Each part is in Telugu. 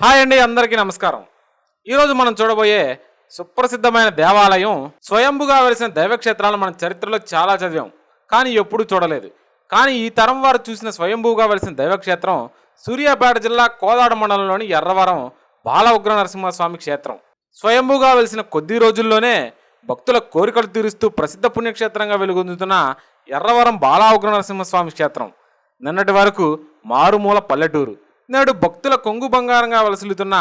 హాయ్ అండి అందరికీ నమస్కారం. ఈరోజు మనం చూడబోయే సుప్రసిద్ధమైన దేవాలయం స్వయంభుగా వెలిసిన దైవక్షేత్రాలను మన చరిత్రలో చాలా చదివాం కానీ ఎప్పుడూ చూడలేదు. కానీ ఈ తరం వారు చూసిన స్వయంభుగా వెలిసిన దైవక్షేత్రం సూర్యాపేట జిల్లా కోదాడ మండలంలోని ఎర్రవరం బాల ఉగ్ర నరసింహస్వామి క్షేత్రం. స్వయంభుగా వెలిసిన కొద్ది రోజుల్లోనే భక్తుల కోరికలు తీరుస్తూ ప్రసిద్ధ పుణ్యక్షేత్రంగా వెలుగొందుతున్న ఎర్రవరం బాల ఉగ్ర నరసింహస్వామి క్షేత్రం. నిన్నటి వరకు మారుమూల పల్లెటూరు. నేడు భక్తుల కొంగు బంగారంగా వలసిల్లుతున్న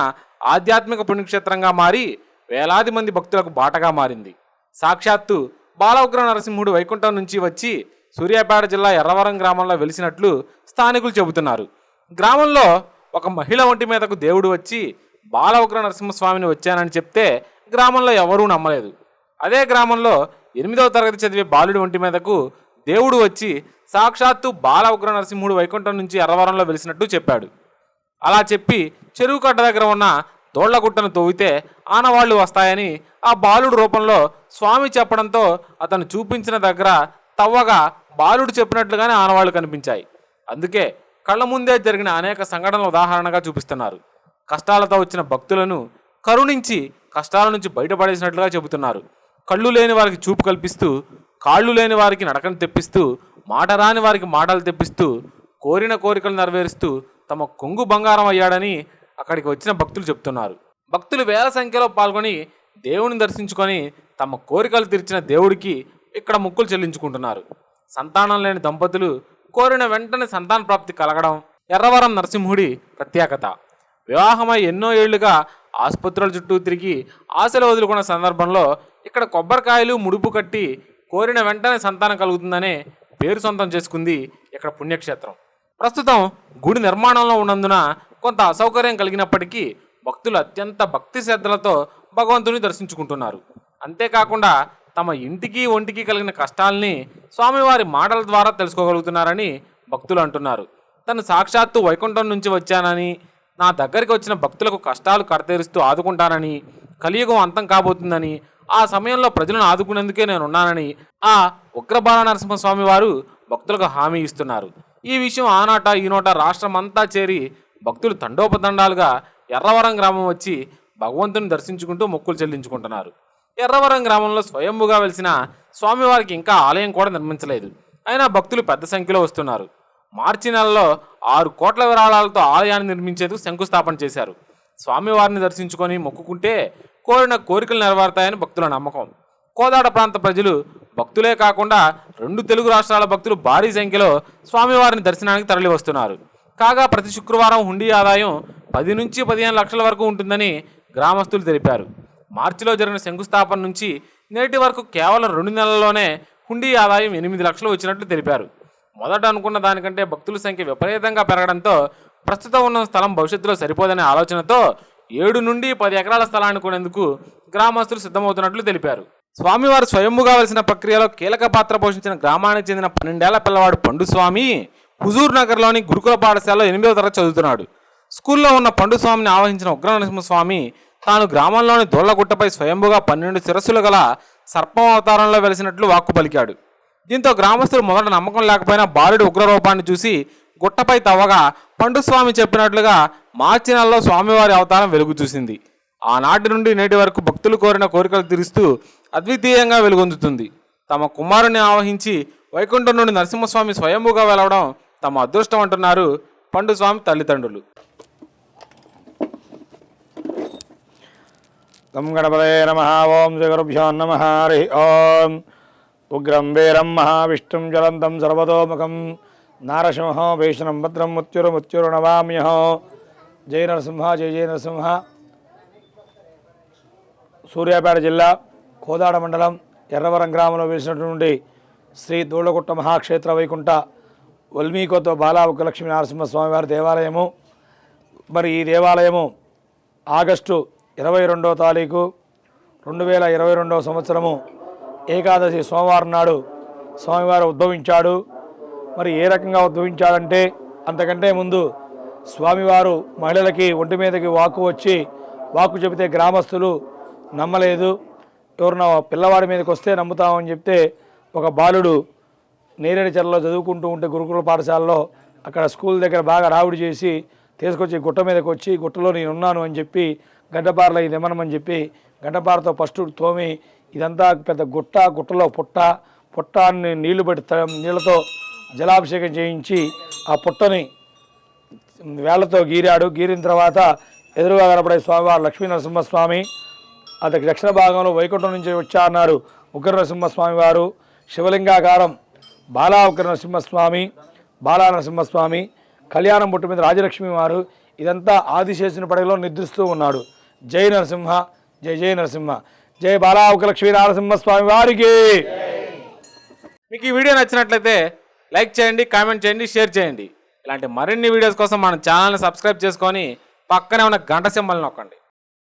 ఆధ్యాత్మిక పుణ్యక్షేత్రంగా మారి వేలాది మంది భక్తులకు బాటగా మారింది. సాక్షాత్తు బాలఉగ్ర నరసింహుడు వైకుంఠం నుంచి వచ్చి సూర్యాపేట జిల్లా ఎర్రవరం గ్రామంలో వెలిసినట్లు స్థానికులు చెబుతున్నారు. గ్రామంలో ఒక మహిళ ఒంటి మీదకు దేవుడు వచ్చి బాలవగ్ర నరసింహస్వామిని వచ్చానని చెప్తే గ్రామంలో ఎవరూ నమ్మలేదు. అదే గ్రామంలో ఎనిమిదవ తరగతి చదివే బాలుడి ఒంటి మీదకు దేవుడు వచ్చి సాక్షాత్తు బాలవగ్ర నరసింహుడు వైకుంఠం నుంచి ఎర్రవరంలో వెలిసినట్టు చెప్పాడు. అలా చెప్పి చెరువు కట్ట దగ్గర ఉన్న దోళ్ళగుట్టను తవ్వితే ఆనవాళ్ళు వస్తాయని ఆ బాలుడు రూపంలో స్వామి చెప్పడంతో అతను చూపించిన దగ్గర తవ్వగా బాలుడు చెప్పినట్లుగానే ఆనవాళ్ళు కనిపించాయి. అందుకే కళ్ళ ముందే జరిగిన అనేక సంఘటనల ఉదాహరణగా చూపిస్తున్నారు. కష్టాలతో వచ్చిన భక్తులను కరుణించి కష్టాల నుంచి బయటపడేసినట్లుగా చెబుతున్నారు. కళ్ళు లేని వారికి చూపు కల్పిస్తూ కాళ్ళు లేని వారికి నడకను తెప్పిస్తూ మాట రాని వారికి మాటలు తెప్పిస్తూ కోరిన కోరికలు నెరవేరుస్తూ తమ కొంగు బంగారం అయ్యాడని అక్కడికి వచ్చిన భక్తులు చెప్తున్నారు. భక్తులు వేల సంఖ్యలో పాల్గొని దేవుని దర్శించుకొని తమ కోరికలు తీర్చిన దేవుడికి ఇక్కడ ముక్కులు చెల్లించుకుంటున్నారు. సంతానం లేని దంపతులు కోరిన వెంటనే సంతాన ప్రాప్తి కలగడం ఎర్రవరం నరసింహుడి ప్రత్యేకత. వివాహమై ఎన్నో ఏళ్ళుగా ఆసుపత్రుల చుట్టూ తిరిగి ఆశలు వదులుకున్న సందర్భంలో ఇక్కడ కొబ్బరికాయలు ముడుపు కట్టి కోరిన వెంటనే సంతానం కలుగుతుందనే పేరు సొంతం చేసుకుంది ఇక్కడ పుణ్యక్షేత్రం. ప్రస్తుతం గుడి నిర్మాణంలో ఉన్నందున కొంత అసౌకర్యం కలిగినప్పటికీ భక్తులు అత్యంత భక్తి శ్రద్ధలతో భగవంతుని దర్శించుకుంటున్నారు. అంతేకాకుండా తమ ఇంటికి ఒంటికి కలిగిన కష్టాల్ని స్వామివారి మాటల ద్వారా తెలుసుకోగలుగుతున్నారని భక్తులు అంటున్నారు. తను సాక్షాత్తు వైకుంఠం నుంచి వచ్చానని నా దగ్గరికి వచ్చిన భక్తులకు కష్టాలు కడతేరుస్తూ ఆదుకుంటానని కలియుగం అంతం కాబోతుందని ఆ సమయంలో ప్రజలను ఆదుకునేందుకే నేను ఉన్నానని ఆ ఉగ్రబాల నరసింహస్వామి వారు భక్తులకు హామీ ఇస్తున్నారు. ఈ విషయం ఆనాట ఈనోట రాష్ట్రం అంతా చేరి భక్తులు తండోపతండాలుగా ఎర్రవరం గ్రామం వచ్చి భగవంతుని దర్శించుకుంటూ మొక్కులు చెల్లించుకుంటున్నారు. ఎర్రవరం గ్రామంలో స్వయంభుగా వెలిసిన స్వామివారికి ఇంకా ఆలయం కూడా నిర్మించలేదు. అయినా భక్తులు పెద్ద సంఖ్యలో వస్తున్నారు. మార్చి నెలలో ఆరు కోట్ల విరాళాలతో ఆలయాన్ని నిర్మించేందుకు శంకుస్థాపన చేశారు. స్వామివారిని దర్శించుకొని మొక్కుకుంటే కోరిన కోరికలు నెరవేరుతాయని భక్తుల నమ్మకం. కోదాడ ప్రాంత ప్రజలు భక్తులే కాకుండా రెండు తెలుగు రాష్ట్రాల భక్తులు భారీ సంఖ్యలో స్వామివారిని దర్శనానికి తరలివస్తున్నారు. కాగా ప్రతి శుక్రవారం హుండీ ఆదాయం పది నుంచి పదిహేను లక్షల వరకు ఉంటుందని గ్రామస్తులు తెలిపారు. మార్చిలో జరిగిన శంకుస్థాపన నుంచి నేటి వరకు కేవలం రెండు నెలల్లోనే హుండీ ఆదాయం ఎనిమిది లక్షలు వచ్చినట్లు తెలిపారు. మొదట అనుకున్న దానికంటే భక్తుల సంఖ్య విపరీతంగా పెరగడంతో ప్రస్తుతం ఉన్న స్థలం భవిష్యత్తులో సరిపోదనే ఆలోచనతో ఏడు నుండి పది ఎకరాల స్థలాన్ని కొనేందుకు గ్రామస్తులు సిద్ధమవుతున్నట్లు తెలిపారు. స్వామివారు స్వయంభుగా వలసిన ప్రక్రియలో కీలక పాత్ర పోషించిన గ్రామానికి చెందిన పన్నెండేళ్ళ పిల్లవాడు పండుస్వామి హుజూర్ నగర్లోని గురుకుల పాఠశాలలో ఎనిమిదవ తరగతి చదువుతున్నాడు. స్కూల్లో ఉన్న పండుస్వామిని ఆవహించిన ఉగ్ర నరసింహస్వామి తాను గ్రామంలోని దొల్లగుట్టపై స్వయంభుగా పన్నెండు శిరస్సులు గల సర్పం అవతారంలో వెలిసినట్లు వాక్కు పలికాడు. దీంతో గ్రామస్తులు మొదట నమ్మకం లేకపోయినా బాలుడి ఉగ్రరూపాన్ని చూసి గుట్టపై తవ్వగా పండుస్వామి చెప్పినట్లుగా మార్చి నెలలో స్వామివారి అవతారం వెలుగు చూసింది. ఆనాటి నుండి నేటి వరకు భక్తులు కోరిన కోరికలు తీరుస్తూ అద్వితీయంగా వెలుగొందుతుంది. తమ కుమారుని ఆవహించి వైకుంఠం నుండి నరసింహస్వామి స్వయంభూగా వెలవడం తమ అదృష్టం అంటున్నారు పండుస్వామి తల్లిదండ్రులు. గం గణపతే నమ ఓం శ్రీగురుభ్యో నమ హరి ఓం. ఉగ్రం వీరం మహావిష్ణుం జ్వలంతం సర్వతోముఖం. నారసింహో భీషణం భద్రం ముత్యురు ముత్యురు నవామ్యహో. జయ నరసింహ జయ జయ నరసింహ. సూర్యాపేట జిల్లా కోదాడ మండలం ఎర్రవరం గ్రామంలో వెలిసినటువంటి శ్రీ దూళ్ళగుట్ట మహాక్షేత్ర వైకుంఠ వల్మీకోతో బాలా లక్ష్మీ నరసింహస్వామివారి దేవాలయము. మరి ఈ దేవాలయము ఆగస్టు ఇరవై రెండవ తారీఖు రెండు వేల ఇరవై రెండవ సంవత్సరము ఏకాదశి సోమవారం నాడు స్వామివారు ఉద్భవించాడు. మరి ఏ రకంగా ఉద్భవించాడంటే అంతకంటే ముందు స్వామివారు మహిళలకి ఒంటి మీదకి వాకు వచ్చి వాకు చెబితే గ్రామస్తులు నమ్మలేదు. ఎవరినో పిల్లవాడి మీదకి వస్తే నమ్ముతామని చెప్తే ఒక బాలుడు నేరేడు చెరలో చదువుకుంటూ ఉంటే గురుకుల పాఠశాలలో అక్కడ స్కూల్ దగ్గర బాగా రావుడి చేసి తీసుకొచ్చి గుట్ట మీదకి వచ్చి గుట్టలో నేను ఉన్నాను అని చెప్పి గడ్డపారలో ఇది ఇమ్మనమని చెప్పి గడ్డపారతో ఫస్ట్ తోమి ఇదంతా పెద్ద గుట్ట గుట్టలో పుట్ట పుట్టాన్ని నీళ్ళు పెట్టి త- నీళ్ళతో జలాభిషేకం చేయించి ఆ పుట్టని వేళ్ళతో గీరాడు. గీరిన తర్వాత ఎదురుగా కనపడే స్వామివారు లక్ష్మీనరసింహస్వామి నరసింహస్వామి దక్షిణ భాగంలో వైకుంఠం నుంచి వచ్చారన్నారు ఉగ్ర నరసింహస్వామి వారు. శివలింగాకారం బాలా ఉగ్ర నరసింహస్వామి బాలా నరసింహస్వామి కళ్యాణం పుట్టు మీద రాజలక్ష్మి వారు. ఇదంతా ఆదిశేషుని పడగలో నిద్రిస్తూ ఉన్నాడు. జై నరసింహ జై జై నరసింహ జై బాలా ఉగ్ర లక్ష్మీ నరసింహస్వామి వారికి. మీకు ఈ వీడియో నచ్చినట్లయితే లైక్ చేయండి కామెంట్ చేయండి షేర్ చేయండి. ఇలాంటి మరిన్ని వీడియోస్ కోసం మన ఛానల్ని సబ్స్క్రైబ్ చేసుకొని పక్కనే ఉన్న గంట సింబల్ నొక్కండి.